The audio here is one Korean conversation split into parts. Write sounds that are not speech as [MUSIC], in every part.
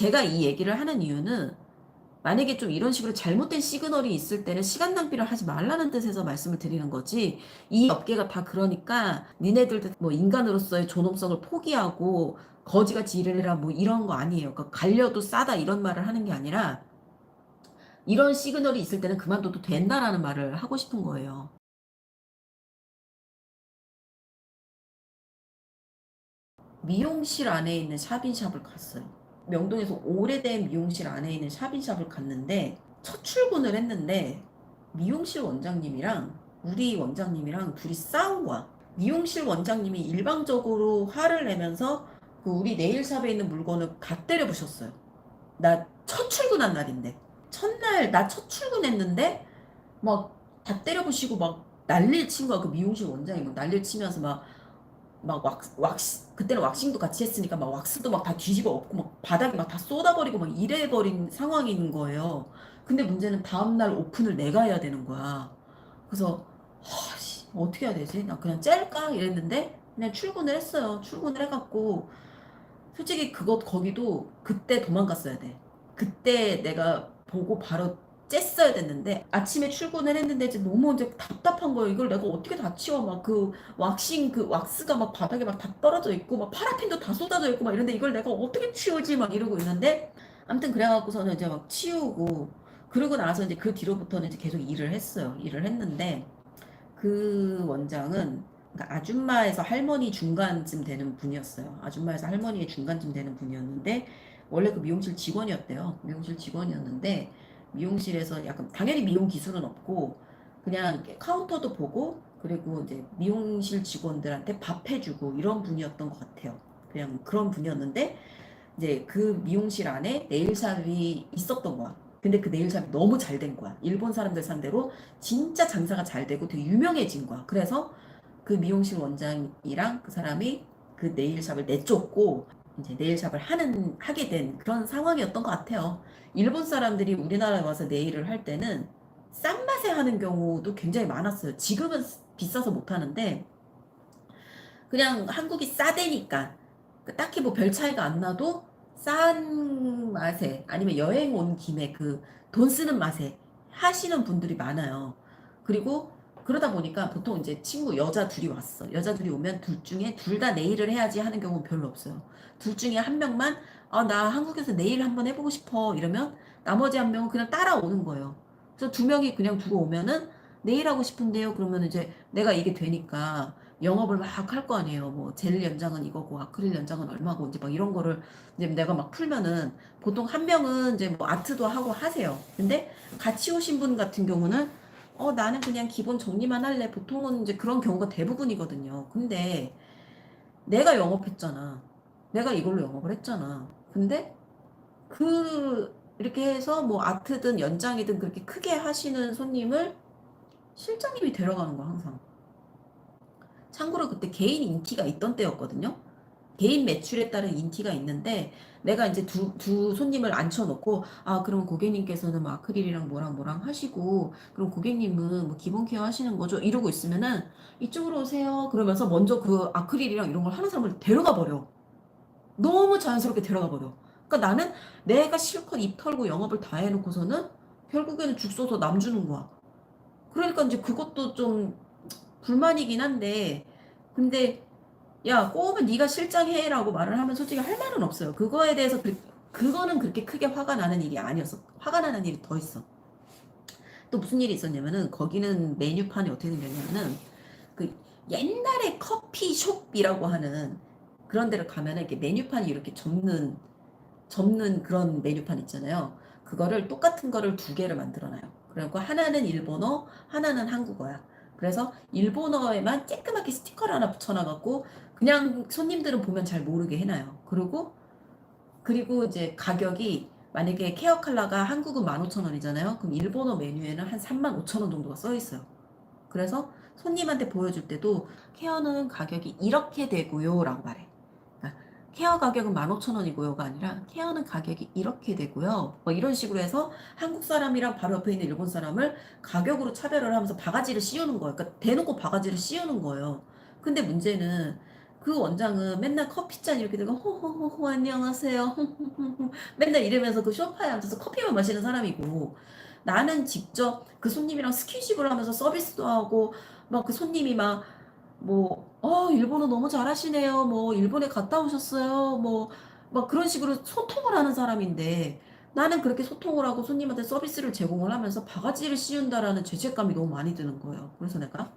제가 이 얘기를 하는 이유는 만약에 좀 이런 식으로 잘못된 시그널이 있을 때는 시간 낭비를 하지 말라는 뜻에서 말씀을 드리는 거지 이 업계가 다 그러니까 니네들도 뭐 인간으로서의 존엄성을 포기하고 거지같이 일해라 뭐 이런 거 아니에요. 그러니까 갈려도 싸다 이런 말을 하는 게 아니라 이런 시그널이 있을 때는 그만둬도 된다라는 말을 하고 싶은 거예요. 미용실 안에 있는 샵인샵을 갔어요. 명동에서 오래된 미용실 안에 있는 샵인샵을 갔는데 첫 출근을 했는데 미용실 원장님이랑 우리 원장님이랑 둘이 싸운 거야. 미용실 원장님이 일방적으로 화를 내면서 그 우리 네일샵에 있는 물건을 다 때려 부셨어요. 나 첫 출근한 날인데 첫날 나 첫 출근했는데 막 다 때려 부시고 막 난리를 친 거야. 그 미용실 원장이 막 난리를 치면서 막 막 왁스, 왁스 그때는 왁싱도 같이 했으니까 막 왁스도 막 다 뒤집어 엎고 막 바닥에 막 다 쏟아버리고 막 이래버린 상황인 거예요. 근데 문제는 다음날 오픈을 내가 해야 되는 거야. 그래서 하씨 어떻게 해야 되지? 나 그냥 짤까 이랬는데 그냥 출근을 했어요. 출근을 해갖고 솔직히 그것 거기도 그때 도망갔어야 돼. 그때 내가 보고 바로 쬐어야 됐는데 아침에 출근을 했는데 이제 너무 이제 답답한 거예요. 이걸 내가 어떻게 다 치워? 막 그 왁싱 그 왁스가 막 바닥에 막 다 떨어져 있고 막 파라핀도 다 쏟아져 있고 막 이런데 이걸 내가 어떻게 치우지? 막 이러고 있는데 아무튼 그래갖고서는 이제 막 치우고 그러고 나서 이제 그 뒤로부터는 이제 계속 일을 했어요. 일을 했는데 그 원장은 그러니까 아줌마에서 할머니 중간쯤 되는 분이었어요. 아줌마에서 할머니의 중간쯤 되는 분이었는데 원래 그 미용실 직원이었대요. 미용실 직원이었는데 미용실에서 약간 당연히 미용 기술은 없고 그냥 카운터도 보고 그리고 이제 미용실 직원들한테 밥 해주고 이런 분이었던 것 같아요. 그냥 그런 분이었는데 이제 그 미용실 안에 네일샵이 있었던 거야. 근데 그 네일샵이 너무 잘 된 거야. 일본 사람들 상대로 진짜 장사가 잘 되고 되게 유명해진 거야. 그래서 그 미용실 원장이랑 그 사람이 그 네일샵을 내쫓고 이제 네일샵을 하는 하게 된 그런 상황이었던 것 같아요. 일본 사람들이 우리나라에 와서 네일을 할 때는 싼 맛에 하는 경우도 굉장히 많았어요. 지금은 비싸서 못 하는데 그냥 한국이 싸대니까 그 딱히 뭐 별 차이가 안 나도 싼 맛에 아니면 여행 온 김에 그 돈 쓰는 맛에 하시는 분들이 많아요. 그리고 그러다 보니까 보통 이제 친구 여자 둘이 왔어. 여자 둘이 오면 둘 중에 둘 다 네일을 해야지 하는 경우는 별로 없어요. 둘 중에 한 명만 아, 나 한국에서 네일 한번 해보고 싶어. 이러면 나머지 한 명은 그냥 따라오는 거예요. 그래서 두 명이 그냥 두고 오면은 네일 하고 싶은데요. 그러면 이제 내가 이게 되니까 영업을 막 할 거 아니에요. 뭐 젤 연장은 이거고 아크릴 연장은 얼마고 이제 막 이런 거를 이제 내가 막 풀면은 보통 한 명은 이제 뭐 아트도 하고 하세요. 근데 같이 오신 분 같은 경우는 어 나는 그냥 기본 정리만 할래. 보통은 이제 그런 경우가 대부분이거든요. 근데 내가 영업했잖아. 내가 이걸로 영업을 했잖아. 근데 그 이렇게 해서 뭐 아트든 연장이든 그렇게 크게 하시는 손님을 실장님이 데려가는 거야 항상. 참고로 그때 개인 인기가 있던 때였거든요. 개인 매출에 따른 인기가 있는데 내가 이제 두, 두 손님을 앉혀놓고 아 그럼 고객님께서는 뭐 아크릴이랑 뭐랑 뭐랑 하시고 그럼 고객님은 뭐 기본 케어 하시는 거죠? 이러고 있으면은 이쪽으로 오세요. 그러면서 먼저 그 아크릴이랑 이런 걸 하는 사람을 데려가 버려. 너무 자연스럽게 데려가 버려. 그러니까 나는 내가 실컷 입 털고 영업을 다 해놓고서는 결국에는 죽 써서 남 주는 거야. 그러니까 이제 그것도 좀 불만이긴 한데 근데 야 꼬우면 네가 실장 해라고 말을 하면 솔직히 할 말은 없어요. 그거에 대해서 그, 그거는 그렇게 크게 화가 나는 일이 아니었어. 화가 나는 일이 더 있어. 또 무슨 일이 있었냐면은 거기는 메뉴판이 어떻게 생겼냐면은 그 옛날에 커피숍이라고 하는 그런 데를 가면은 이렇게 메뉴판이 이렇게 접는 접는 그런 메뉴판 있잖아요. 그거를 똑같은 거를 두 개를 만들어놔요. 그리고 하나는 일본어, 하나는 한국어야. 그래서 일본어에만 쬐끄맣게 스티커를 하나 붙여놔갖고 그냥 손님들은 보면 잘 모르게 해놔요. 그리고 그리고 이제 가격이 만약에 케어 컬러가 한국은 15,000원이잖아요. 그럼 일본어 메뉴에는 한 35,000원 정도가 써 있어요. 그래서 손님한테 보여줄 때도 케어는 가격이 이렇게 되고요 라고 말해. 그러니까 케어 가격은 15,000원이고요가 아니라 케어는 가격이 이렇게 되고요. 뭐 이런 식으로 해서 한국 사람이랑 바로 옆에 있는 일본 사람을 가격으로 차별을 하면서 바가지를 씌우는 거예요. 그러니까 대놓고 바가지를 씌우는 거예요. 근데 문제는 그 원장은 맨날 커피잔 이렇게 들고 호호호호 안녕하세요 맨날 이러면서 그 소파에 앉아서 커피만 마시는 사람이고 나는 직접 그 손님이랑 스킨십을 하면서 서비스도 하고 막 그 손님이 막 뭐 어 일본어 너무 잘하시네요 뭐 일본에 갔다 오셨어요 뭐 막 그런 식으로 소통을 하는 사람인데 나는 그렇게 소통을 하고 손님한테 서비스를 제공을 하면서 바가지를 씌운다라는 죄책감이 너무 많이 드는 거예요. 그래서 내가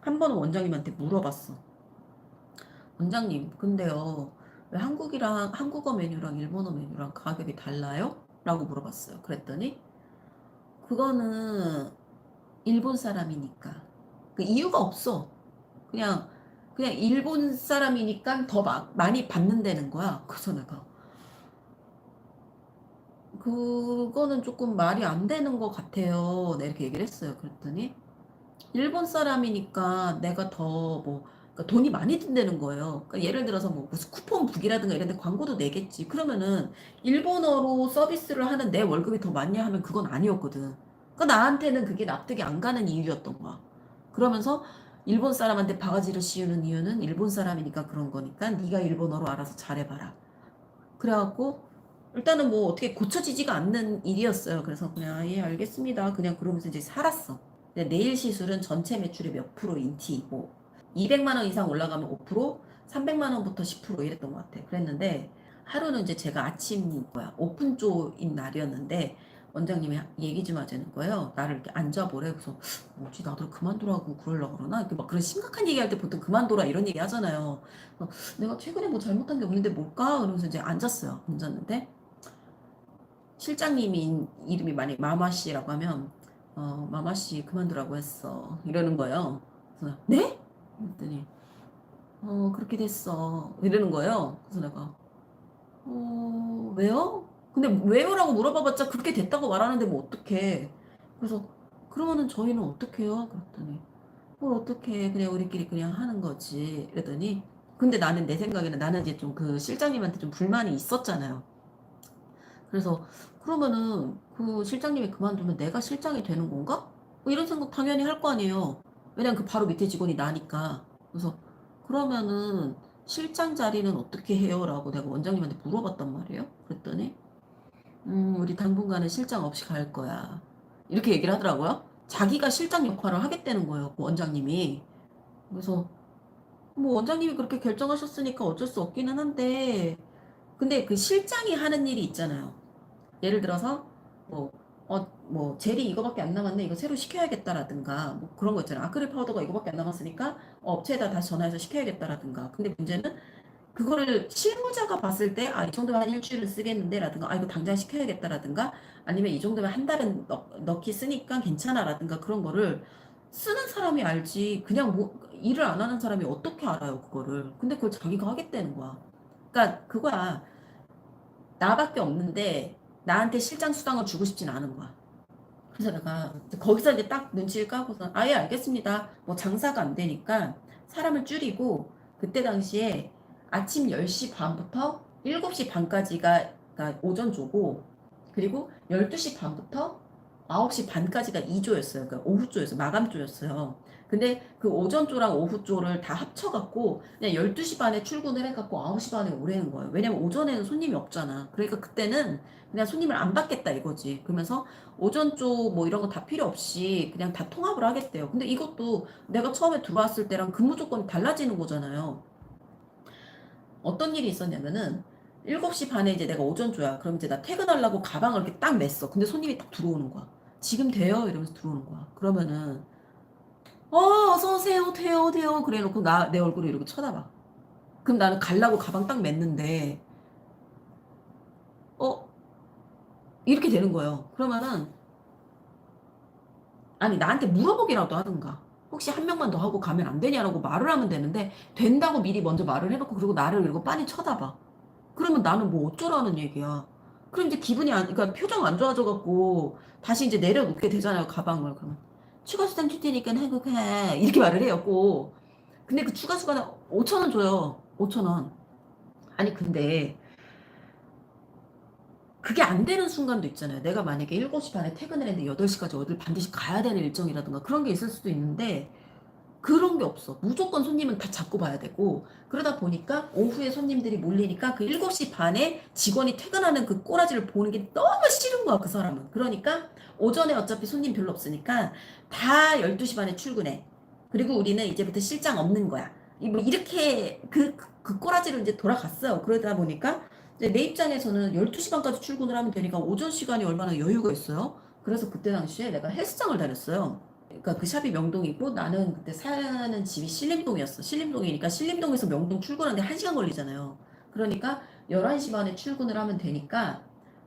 한 번은 원장님한테 물어봤어. 원장님, 근데요, 왜 한국이랑 한국어 메뉴랑 일본어 메뉴랑 가격이 달라요? 라고 물어봤어요. 그랬더니 그거는 일본 사람이니까 그 이유가 없어. 그냥 그냥 일본 사람이니까 더 마, 많이 받는다는 거야. 그래서 내가 그거는 조금 말이 안 되는 것 같아요. 네, 이렇게 얘기를 했어요. 그랬더니 일본 사람이니까 내가 더 뭐 돈이 많이 든다는 거예요. 그러니까 예를 들어서 뭐 무슨 쿠폰 북이라든가 이런 데 광고도 내겠지. 그러면은 일본어로 서비스를 하는 내 월급이 더 많냐 하면 그건 아니었거든. 그러니까 나한테는 그게 납득이 안 가는 이유였던 거야. 그러면서 일본 사람한테 바가지를 씌우는 이유는 일본 사람이니까 그런 거니까 네가 일본어로 알아서 잘해봐라. 그래갖고 일단은 뭐 어떻게 고쳐지지가 않는 일이었어요. 그래서 그냥 아, 예 알겠습니다. 그냥 그러면서 이제 살았어. 내일 시술은 전체 매출의 몇 프로 인티 뭐 200만 원 이상 올라가면 5%, 300만 원부터 10% 이랬던 것 같아. 그랬는데 하루는 이제 제가 아침 뭐야 오픈 조인 날이었는데 원장님이 얘기 좀 하자는 거예요. 나를 이렇게 앉아보래. 그래서 뭐지 나도 그만두라고 그러려고 그러나? 이렇게 막 그런 심각한 얘기할 때 보통 그만둬라 이런 얘기 하잖아요. 내가 최근에 뭐 잘못한 게 없는데 뭘까? 그러면서 이제 앉았어요. 앉았는데 실장님이 이름이 만약 마마 씨라고 하면 어 마마 씨 그만두라고 했어 이러는 거예요. 그래서 네? 그랬더니 어 그렇게 됐어 이러는 거예요. 그래서 내가 어 왜요? 근데 왜요라고 물어봐봤자 그렇게 됐다고 말하는데 뭐 어떡해? 그래서 그러면은 저희는 어떡해요? 그랬더니 뭘 어떡해 그냥 우리끼리 그냥 하는 거지 이러더니 근데 나는 내 생각에는 나는 이제 좀 그 실장님한테 좀 불만이 있었잖아요. 그래서 그러면은 그 실장님이 그만두면 내가 실장이 되는 건가? 뭐 이런 생각 당연히 할 거 아니에요. 왜냐면 그 바로 밑에 직원이 나니까. 그래서 그러면은 실장 자리는 어떻게 해요? 라고 내가 원장님한테 물어봤단 말이에요. 그랬더니 음, 우리 당분간은 실장 없이 갈 거야. 이렇게 얘기를 하더라고요. 자기가 실장 역할을 하겠다는 거예요. 그 원장님이. 그래서 뭐 원장님이 그렇게 결정하셨으니까 어쩔 수 없기는 한데 근데 그 실장이 하는 일이 있잖아요. 예를 들어서 뭐 어, 뭐 젤이 이거밖에 안 남았네. 이거 새로 시켜야겠다라든가 뭐 그런 거 있잖아요. 아크릴 파우더가 이거밖에 안 남았으니까 업체에다 다시 전화해서 시켜야겠다라든가. 근데 문제는 그거를 실무자가 봤을 때 아 이 정도면 한 일주일은 쓰겠는데 라든가 아 이거 당장 시켜야겠다라든가 아니면 이 정도면 한 달은 넣, 넣기 쓰니까 괜찮아 라든가 그런 거를 쓰는 사람이 알지 그냥 뭐 일을 안 하는 사람이 어떻게 알아요 그거를 근데 그걸 자기가 하겠다는 거야 그러니까 그거야 나밖에 없는데 나한테 실장 수당을 주고 싶진 않은 거야 그래서 내가 거기서 이제 딱 눈치를 까고서 아예 알겠습니다 뭐 장사가 안 되니까 사람을 줄이고 그때 당시에 아침 10시 반부터 7시 반까지가 그러니까 오전 조고 그리고 12시 반부터 9시 반까지가 2조였어요. 그러니까 오후 조였어요. 마감 조였어요. 근데 그 오전 조랑 오후 조를 다 합쳐갖고 그냥 12시 반에 출근을 해갖고 9시 반에 오래는 거예요. 왜냐면 오전에는 손님이 없잖아. 그러니까 그때는 그냥 손님을 안 받겠다 이거지. 그러면서 오전 조뭐 이런 거 다 필요 없이 그냥 다 통합을 하겠대요. 근데 이것도 내가 처음에 들어왔을 때랑 근무 조건이 달라지는 거잖아요. 어떤 일이 있었냐면은 7시 반에 이제 내가 오전 조야. 그럼 이제 나 퇴근하려고 가방을 이렇게 딱 맸어. 근데 손님이 딱 들어오는 거야. 지금 돼요? 이러면서 들어오는 거야. 그러면은 어, 어서 오세요. 돼요, 돼요. 그래 놓고 나 내 얼굴을 이러고 쳐다봐. 그럼 나는 갈라고 가방 딱 맸는데 어 이렇게 되는 거예요. 그러면은 아니 나한테 물어보기라도 하든가. 혹시 한 명만 더 하고 가면 안 되냐라고 말을 하면 되는데 된다고 미리 먼저 말을 해놓고 그리고 나를 이러고 빤히 쳐다봐. 그러면 나는 뭐 어쩌라는 얘기야. 그럼 이제 기분이 안, 그러니까 표정 안 좋아져 갖고 다시 이제 내려놓게 되잖아요 가방을. 그러면 추가 수당 줄 테니까 행복해 이렇게 말을 해요 꼭. 근데 그 추가 수가는 5천 원 줘요. 5천 원. 아니 근데 그게 안 되는 순간도 있잖아요. 내가 만약에 7시 반에 퇴근을 했는데 8시까지 어딜 반드시 가야 되는 일정이라든가 그런 게 있을 수도 있는데 그런 게 없어. 무조건 손님은 다 잡고 봐야 되고 그러다 보니까 오후에 손님들이 몰리니까 그 7시 반에 직원이 퇴근하는 그 꼬라지를 보는 게 너무 싫은 거야, 그 사람은. 그러니까 오전에 어차피 손님 별로 없으니까 다 12시 반에 출근해. 그리고 우리는 이제부터 실장 없는 거야. 이뭐 이렇게 그, 그 꼬라지로 이제 돌아갔어요. 그러다 보니까 내 입장에서는 12시 반까지 출근을 하면 되니까 오전 시간이 얼마나 여유가 있어요. 그래서 그때 당시에 내가 헬스장을 다녔어요. 그러니까 그 샵이 명동이고 나는 그때 사는 집이 신림동이었어. 신림동이니까 신림동에서 명동 출근하는데 1시간 걸리잖아요. 그러니까 11시 반에 출근을 하면 되니까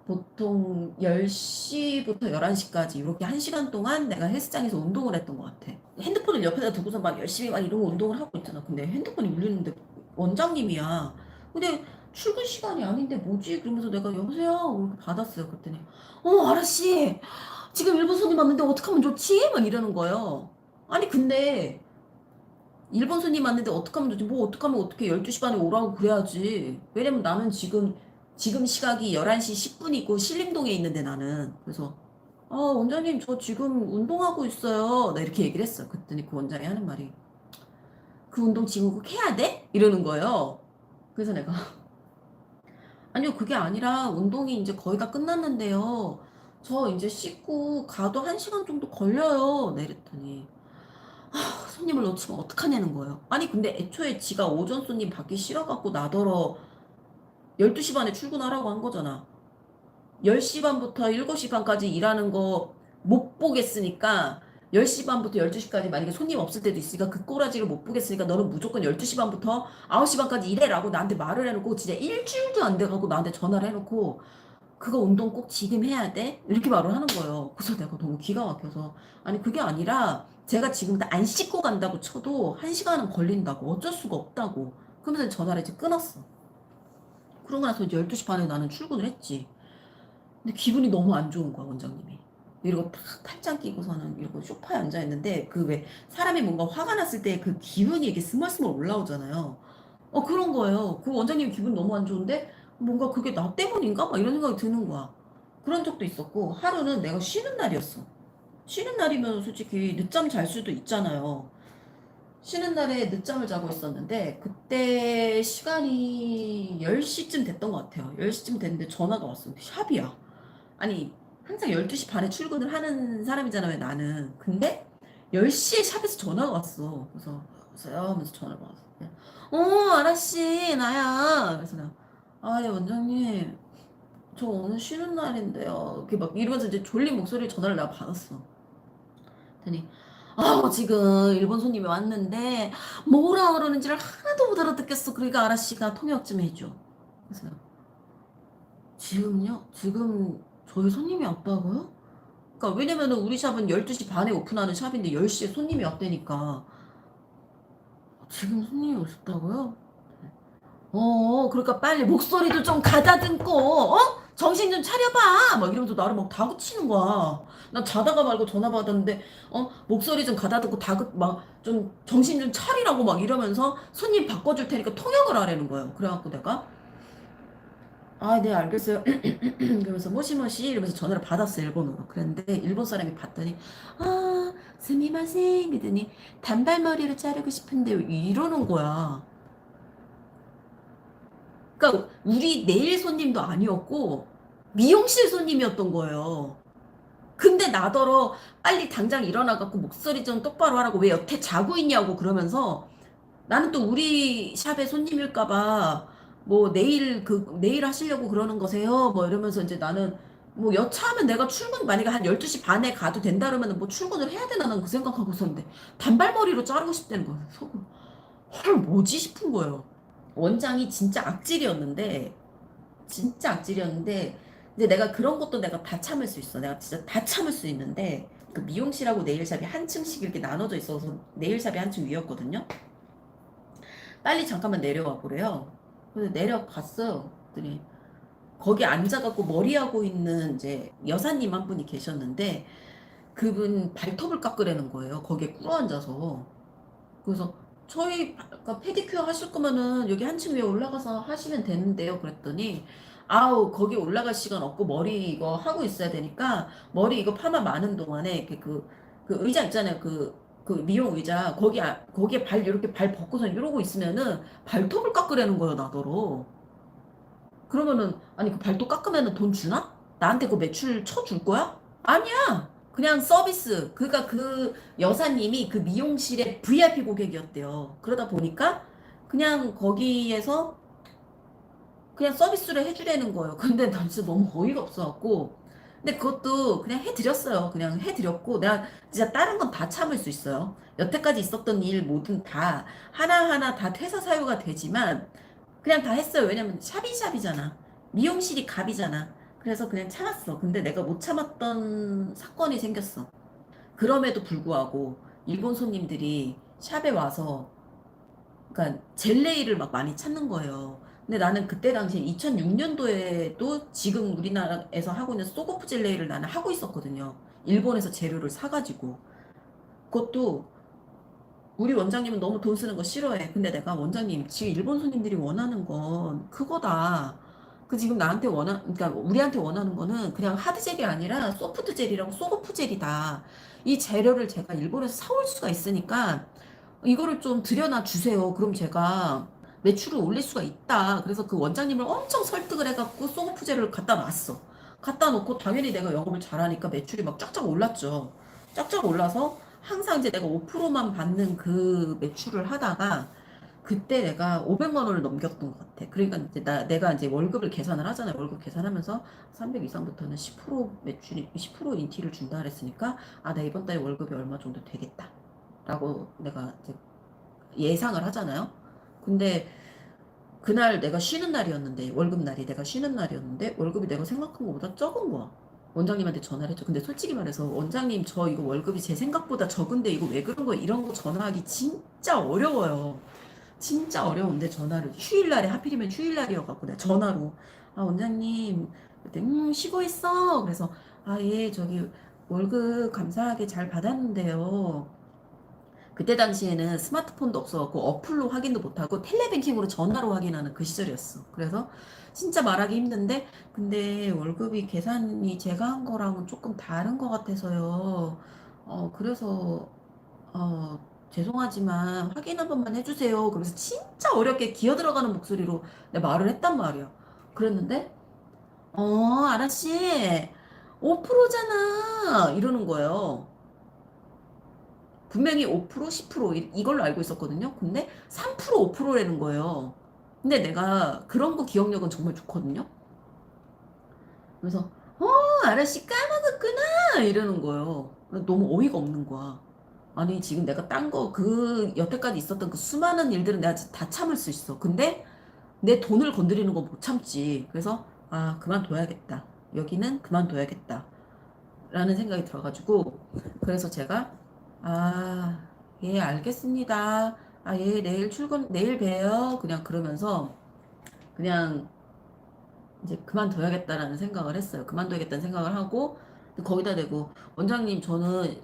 보통 10시부터 11시까지 이렇게 1시간 동안 내가 헬스장에서 운동을 했던 것 같아. 핸드폰을 옆에다 두고서 막 열심히 막 이런 운동을 하고 있잖아. 근데 핸드폰이 울리는데 원장님이야. 근데 출근 시간이 아닌데 뭐지? 그러면서 내가 여보세요? 이렇게 받았어요. 그랬더니 어 아저씨 지금 일본 손님 왔는데 어떡하면 좋지? 막 이러는 거예요. 아니 근데 일본 손님 왔는데 어떡하면 좋지? 뭐 어떡하면 어떻게 12시 반에 오라고 그래야지. 왜냐면 나는 지금 지금 시각이 11시 10분이고 신림동에 있는데 나는 그래서 아 원장님 저 지금 운동하고 있어요. 나 이렇게 얘기를 했어. 그랬더니 그 원장이 하는 말이 그 운동 지금 꼭 해야 돼? 이러는 거예요. 그래서 내가 아니요 그게 아니라 운동이 이제 거의 다 끝났는데요. 저 이제 씻고 가도 한 시간 정도 걸려요. 네, 이랬더니 아, 손님을 놓치면 어떡하냐는 거예요. 아니 근데 애초에 지가 오전 손님 받기 싫어갖고 나더러 12시 반에 출근하라고 한 거잖아. 10시 반부터 7시 반까지 일하는 거 못 보겠으니까 10시 반부터 12시까지 만약에 손님 없을 때도 있으니까 그 꼬라지를 못 보겠으니까 너는 무조건 12시 반부터 9시 반까지 일해라고 나한테 말을 해놓고 진짜 일주일도 안 돼가고 나한테 전화를 해놓고 그거 운동 꼭 지금 해야 돼? 이렇게 말을 하는 거예요. 그래서 내가 너무 기가 막혀서 아니 그게 아니라 제가 지금 안 씻고 간다고 쳐도 한 시간은 걸린다고 어쩔 수가 없다고 그러면서 전화를 이제 끊었어. 그러고 나서 이제 12시 반에 나는 출근을 했지. 근데 기분이 너무 안 좋은 거야, 원장님이. 이러고 탁 팔짱 끼고서는 이러고 소파에 앉아 있는데 그 왜 사람이 뭔가 화가 났을 때 그 기분이 이렇게 스멀스멀 올라오잖아요. 어 그런 거예요. 그 원장님 기분 너무 안 좋은데 뭔가 그게 나 때문인가? 막 이런 생각이 드는 거야. 그런 적도 있었고 하루는 내가 쉬는 날이었어. 쉬는 날이면 솔직히 늦잠 잘 수도 있잖아요. 쉬는 날에 늦잠을 자고 있었는데 그때 시간이 10시쯤 됐던 것 같아요. 10시쯤 됐는데 전화가 왔어. 샵이야. 아니 항상 12시 반에 출근을 하는 사람이잖아요, 나는. 근데 10시에 샵에서 전화가 왔어. 그래서 여보세요 하면서 전화를 받았어. 어, 아라씨, 나야. 그래서 내가 아, 예, 원장님. 저 오늘 쉬는 날인데요. 이렇게 막 이러면서 이제 졸린 목소리에 전화를 내가 받았어. 그랬더니 아, 지금 일본 손님이 왔는데 뭐라 그러는지를 하나도 못 알아듣겠어. 그러니까 아라씨가 통역 좀 해줘. 그래서 지금요? 지금 저희 손님이 왔다고요? 그러니까 왜냐면은 우리 샵은 12시 반에 오픈하는 샵인데 10시에 손님이 왔다니까. 지금 손님이 오셨다고요? 어, 그러니까 빨리 목소리도 좀 가다듬고, 어? 정신 좀 차려봐! 막 이러면서 나를 막 다그치는 거야. 나 자다가 말고 전화 받았는데, 어? 목소리 좀 가다듬고 다그, 막, 좀 정신 좀 차리라고 막 이러면서 손님 바꿔줄 테니까 통역을 하라는 거예요. 그래갖고 내가, 아, 네, 알겠어요. [CLEARS THROAT] 그러면서 모시모시 이러면서 전화를 받았어, 일본어로. 그랬는데 일본 사람이 봤더니, 아, 스미마셍. 그러더니 단발머리를 자르고 싶은데 이러는 거야. 그러니까 우리 내일 손님도 아니었고 미용실 손님이었던 거예요. 근데 나더러 빨리 당장 일어나갖고 목소리 좀 똑바로 하라고 왜 여태 자고 있냐고 그러면서 나는 또 우리 샵의 손님일까봐 뭐 내일 그 내일 하시려고 그러는 거세요? 뭐 이러면서 이제 나는 뭐 여차하면 내가 출근 만약에 한 12시 반에 가도 된다 그러면 뭐 출근을 해야 되나 나는 그 생각하고 있었는데 단발머리로 자르고 싶다는 거예요. 속으로 헐 뭐지 싶은 거예요. 원장이 진짜 악질이었는데 진짜 악질이었는데 근데 내가 그런 것도 내가 다 참을 수 있어. 내가 진짜 다 참을 수 있는데 그 미용실하고 네일샵이 한 층씩 이렇게 나눠져 있어서 네일샵이 한 층 위였거든요. 빨리 잠깐만 내려와 보래요. 그래서 내려갔어요. 그랬더니 거기 앉아갖고 머리하고 있는 이제 여사님 한 분이 계셨는데 그분 발톱을 깎으라는 거예요. 거기에 꿇어 앉아서. 그래서 저희 페디큐어 하실 거면은 여기 한층 위에 올라가서 하시면 되는데요. 그랬더니 아우 거기 올라갈 시간 없고 머리 이거 하고 있어야 되니까 머리 이거 파마 많은 동안에 이렇게 그, 그 의자 있잖아요. 그 그 미용 의자 거기 아, 거기에 발 이렇게 발 벗고서 이러고 있으면은 발톱을 깎으라는 거예요 나더러. 그러면은 아니 그 발톱 깎으면은 돈 주나? 나한테 그 매출 쳐줄 거야? 아니야. 그냥 서비스. 그러니까 그 여사님이 그 미용실의 VIP 고객이었대요. 그러다 보니까 그냥 거기에서 그냥 서비스를 해주려는 거예요. 근데 난 진짜 너무 어이가 없어갖고 근데 그것도 그냥 해드렸어요 그냥 해드렸고 내가 진짜 다른 건 다 참을 수 있어요. 여태까지 있었던 일 모든 다 하나하나 다 퇴사 사유가 되지만 그냥 다 했어요. 왜냐면 샵이샵이잖아. 미용실이 갑이잖아. 그래서 그냥 참았어. 근데 내가 못 참았던 사건이 생겼어. 그럼에도 불구하고 일본 손님들이 샵에 와서 그러니까 젤레이를 막 많이 찾는 거예요. 근데 나는 그때 당시에 2006년도에도 지금 우리나라에서 하고 있는 소고프 젤레이를 나는 하고 있었거든요. 일본에서 재료를 사가지고. 그것도 우리 원장님은 너무 돈 쓰는 거 싫어해. 근데 내가 원장님, 지금 일본 손님들이 원하는 건 그거다. 그 지금 나한테 원하, 그러니까 우리한테 원하는 거는 그냥 하드젤이 아니라 소프트 젤이랑 소고프 젤이다. 이 재료를 제가 일본에서 사올 수가 있으니까 이거를 좀 들여놔 주세요. 그럼 제가 매출을 올릴 수가 있다. 그래서 그 원장님을 엄청 설득을 해갖고 소고프 젤을 갖다 놨어. 갖다 놓고 당연히 내가 영업을 잘하니까 매출이 막 쫙쫙 올랐죠. 쫙쫙 올라서 항상 이제 내가 5%만 받는 그 매출을 하다가 그때 내가 500만 원을 넘겼던 것 같아. 그러니까 이제 나, 내가 이제 월급을 계산을 하잖아요. 월급 계산하면서 300 이상부터는 10% 매출이, 10% 인티를 준다 그랬으니까 아, 나 이번 달에 월급이 얼마 정도 되겠다. 라고 내가 이제 예상을 하잖아요. 근데 그날 내가 쉬는 날이었는데, 월급 날이 내가 쉬는 날이었는데, 월급이 내가 생각한 것보다 적은 거야. 원장님한테 전화를 했죠. 근데 솔직히 말해서, 원장님, 저 이거 월급이 제 생각보다 적은데, 이거 왜 그런 거예요? 이런 거 전화하기 진짜 어려워요. 진짜 어려운데, 전화를. 휴일날에, 하필이면 휴일날이어갖고, 내가 전화로. 아, 원장님, 음, 쉬고 있어. 그래서, 아, 예, 저기, 월급 감사하게 잘 받았는데요. 그때 당시에는 스마트폰도 없어갖고 어플로 확인도 못하고 텔레뱅킹으로 전화로 확인하는 그 시절이었어. 그래서 진짜 말하기 힘든데 근데 월급이 계산이 제가 한 거랑은 조금 다른 것 같아서요. 어 그래서 어 죄송하지만 확인 한 번만 해주세요. 그래서 진짜 어렵게 기어 들어가는 목소리로 내가 말을 했단 말이야. 그랬는데 어 아라씨 5%잖아 이러는 거예요. 분명히 5% 10% 이- 이걸로 알고 있었거든요. 근데 3% 5%라는 거예요. 근데 내가 그런 거 기억력은 정말 좋거든요. 그래서 어 아저씨 까먹었구나 이러는 거예요. 너무 어이가 없는 거야. 아니 지금 내가 딴 거 그 여태까지 있었던 그 수많은 일들은 내가 다 참을 수 있어. 근데 내 돈을 건드리는 건못 참지. 그래서 아 그만둬야겠다. 여기는 그만둬야겠다. 라는 생각이 들어가지고 그래서 제가 아, 예, 알겠습니다. 아, 예, 내일 출근, 내일 봬요. 그냥 그러면서 그냥 이제 그만둬야겠다라는 생각을 했어요. 그만둬야겠다는 생각을 하고 거기다 대고 원장님 저는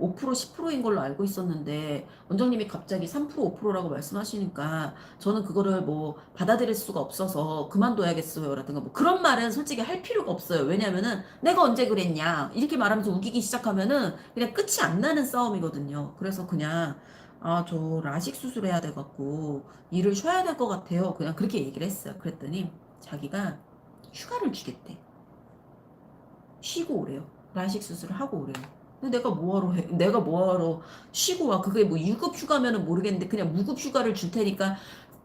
5% 10%인 걸로 알고 있었는데 원장님이 갑자기 3% 5%라고 말씀하시니까 저는 그거를 뭐 받아들일 수가 없어서 그만둬야겠어요 라든가 뭐 그런 말은 솔직히 할 필요가 없어요. 왜냐면은 내가 언제 그랬냐? 이렇게 말하면서 우기기 시작하면은 그냥 끝이 안 나는 싸움이거든요. 그래서 그냥 아 저 라식 수술해야 돼 갖고 일을 쉬어야 될 것 같아요. 그냥 그렇게 얘기를 했어요. 그랬더니 자기가 휴가를 주겠대. 쉬고 오래요. 라식 수술을 하고 오래요 내가 뭐하러 해? 내가 뭐하러 쉬고 와? 그게 뭐 유급 휴가면은 모르겠는데 그냥 무급 휴가를 줄 테니까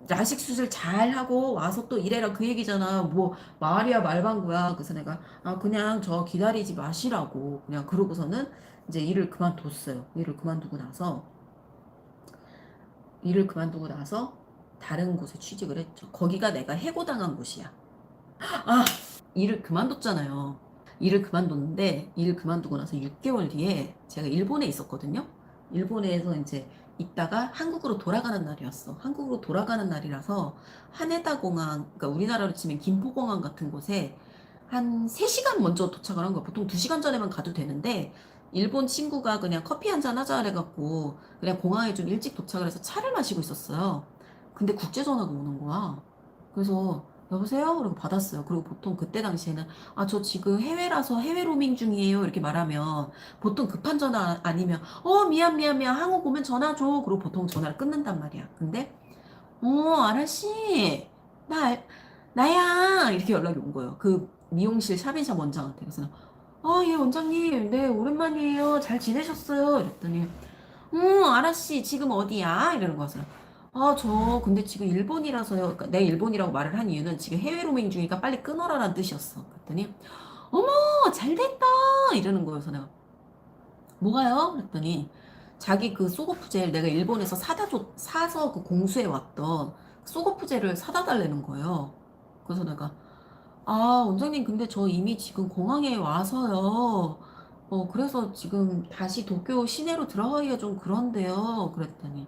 라식 수술 잘 하고 와서 또 일해라 그 얘기잖아. 뭐 말이야 말방구야. 그래서 내가 아 그냥 저 기다리지 마시라고 그냥 그러고서는 이제 일을 그만뒀어요. 일을 그만두고 나서 일을 그만두고 나서 다른 곳에 취직을 했죠. 거기가 내가 해고당한 곳이야. 아 일을 그만뒀잖아요. 일을 그만뒀는데 일을 그만두고 나서 6개월 뒤에 제가 일본에 있었거든요. 일본에서 이제 있다가 한국으로 돌아가는 날이었어. 한국으로 돌아가는 날이라서 하네다 공항, 그러니까 우리나라로 치면 김포공항 같은 곳에 한 3시간 먼저 도착을 한 거야. 보통 2시간 전에만 가도 되는데 일본 친구가 그냥 커피 한 잔 하자 그래갖고 그냥 공항에 좀 일찍 도착을 해서 차를 마시고 있었어요. 근데 국제 전화가 오는 거야. 그래서 여보세요? 그리고 받았어요. 그리고 보통 그때 당시에는 아, 저 지금 해외라서 해외 로밍 중이에요. 이렇게 말하면 보통 급한 전화 아니면 어, 미안, 미안, 미안. 한국 오면 전화 줘. 그리고 보통 전화를 끊는단 말이야. 근데 어, 아라씨, 나, 알- 나야. 이렇게 연락이 온 거예요. 그 미용실 샵인샵 원장한테. 그래서, 아, 예, 원장님. 네, 오랜만이에요. 잘 지내셨어요? 이랬더니, 응, 아라씨, 지금 어디야? 이러는 거였어요. 아, 저, 근데 지금 일본이라서요. 그러니까 내 일본이라고 말을 한 이유는 지금 해외 로밍 중이니까 빨리 끊어라라는 뜻이었어. 그랬더니, 어머, 잘 됐다! 이러는 거여서 내가, 뭐가요? 그랬더니, 자기 그 소고프 젤 내가 일본에서 사다 줬, 사서 그 공수해 왔던 소고프 젤을 사다 달라는 거예요. 그래서 내가, 아, 원장님, 근데 저 이미 지금 공항에 와서요. 어, 그래서 지금 다시 도쿄 시내로 들어가기가 좀 그런데요. 그랬더니,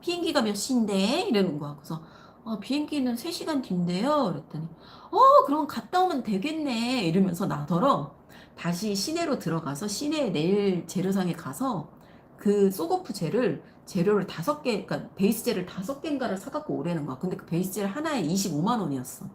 비행기가 몇 시인데? 이러는 거야. 그래서, 아, 비행기는 3시간 뒤인데요. 그랬더니, 어, 그럼 갔다 오면 되겠네. 이러면서 나더러 다시 시내로 들어가서 시내 내일 재료상에 가서 그 소고프 젤을 재료를 다섯 개, 그러니까 베이스 젤을 다섯 개인가를 사갖고 오라는 거야. 근데 그 베이스 젤 하나에 25만 원이었어.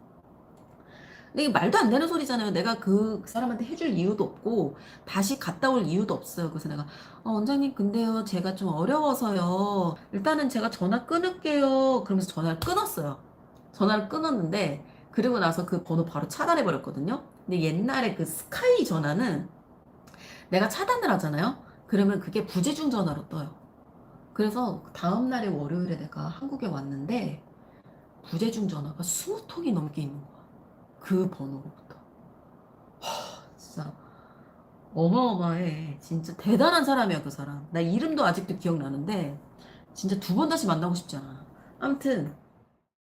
근데 말도 안 되는 소리잖아요. 내가 그 사람한테 해줄 이유도 없고 다시 갔다 올 이유도 없어요. 그래서 내가 어, 원장님 근데요 제가 좀 어려워서요. 일단은 제가 전화 끊을게요. 그러면서 전화를 끊었어요. 전화를 끊었는데 그리고 나서 그 번호 바로 차단해 버렸거든요. 근데 옛날에 그 스카이 전화는 내가 차단을 하잖아요. 그러면 그게 부재중 전화로 떠요. 그래서 다음 날의 월요일에 내가 한국에 왔는데 부재중 전화가 20통이 넘게 있는 거야. 그 번호로부터. 하, 진짜 어마어마해. 진짜 대단한 사람이야, 그 사람. 나 이름도 아직도 기억나는데 진짜 두 번 다시 만나고 싶지 않아. 아무튼